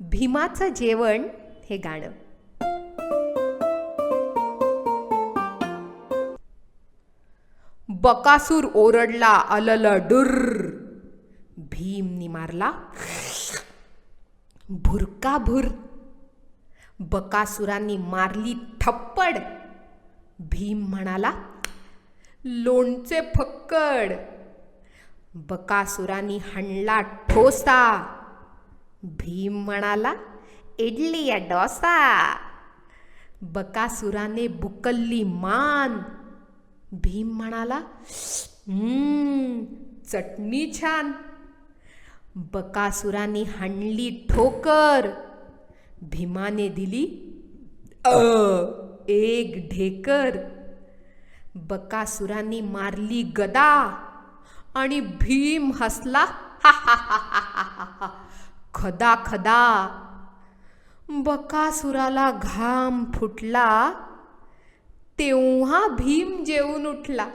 भीमाचं जेवण हे गाणं. बकासूर ओरडला अलल डुर भीमनी मारला. भुरका भुर बकासुरांनी मारली थप्पड. भीम म्हणाला लोणचे फक्कड. बकासुरांनी हाणला ठोसा. भीम म्हणाला इडली या डोसा. बकासुराने बुकल्ली मान. भीम म्हणाला चटणी छान. बकासुराने हाणली ठोकर. भीमाने दिली अ एक ढेकर. बकासुरांनी मारली गदा आणि भीम हसला हा हा हा हा हा हा हा खदा खदा. बकासुराला घाम फुटला तेव्हा भीम जेवून उठला.